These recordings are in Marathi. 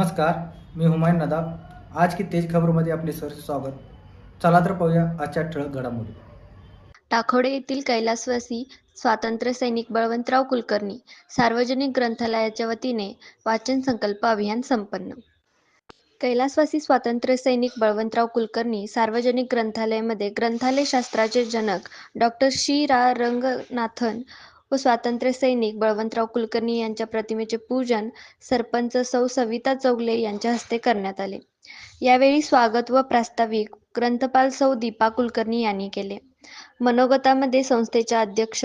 नमस्कार मी हुमायून नदाब. आज की तेज खबरमध्ये आपले सर स्वागत. चला तर पाहूया आजच्या ठळक घडामोडी. टाकोडे येथील कैलासवासी स्वातंत्र्य सैनिक बळवंतराव कुलकर्णी सार्वजनिक ग्रंथालयाच्या वतीने वाचन संकल्प अभियान संपन्न. कैलासवासी स्वातंत्र्य सैनिक बळवंतराव कुलकर्णी सार्वजनिक ग्रंथालयामध्ये ग्रंथालय शास्त्राचे जनक डॉक्टर शी रा रंगनाथन व स्वातंत्र्य सैनिक बळवंतराव कुलकर्णी यांच्या प्रतिमेचे पूजन सरपंच सौ सविता चौगले यांच्या हस्ते करण्यात आले. यावेळी स्वागत व प्रास्ताविक ग्रंथपाल सौ दीपा कुलकर्णी यांनी केले. मनोगतामध्ये संस्थेच्या अध्यक्ष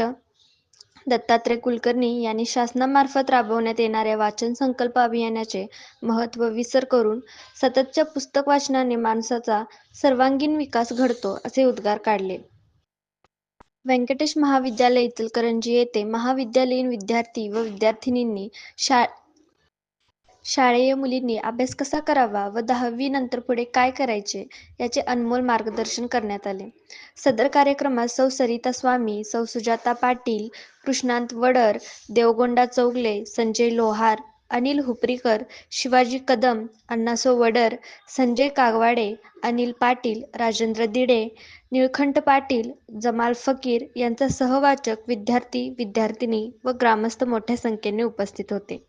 दत्तात्रय कुलकर्णी यांनी शासनामार्फत राबवण्यात येणाऱ्या वाचन संकल्प अभियानाचे महत्त्व विसर करून सततच्या पुस्तक वाचनाने माणसाचा सर्वांगीण विकास घडतो असे उद्गार काढले. व्यंकटेश महाविद्यालय इचलकरंजी येथे महाविद्यालयीन विद्यार्थी व विद्यार्थिनींनी शा शाळेय मुलींनी अभ्यास कसा करावा व दहावी नंतर पुढे काय करायचे याचे अनमोल मार्गदर्शन करण्यात आले. सदर कार्यक्रमात सौ सरिता स्वामी सौ सुजाता पाटील कृष्णांत वडर देवगोंडा चौगले संजय लोहार अनिल हुपरीकर शिवाजी कदम अण्णासो वडर संजय कागवाडे अनिल पाटील राजेंद्र दिडे निळखंठ पाटील जमाल फकीर यांचा सहवाचक विद्यार्थी विद्यार्थिनी व ग्रामस्थ मोठ्या संख्येने उपस्थित होते.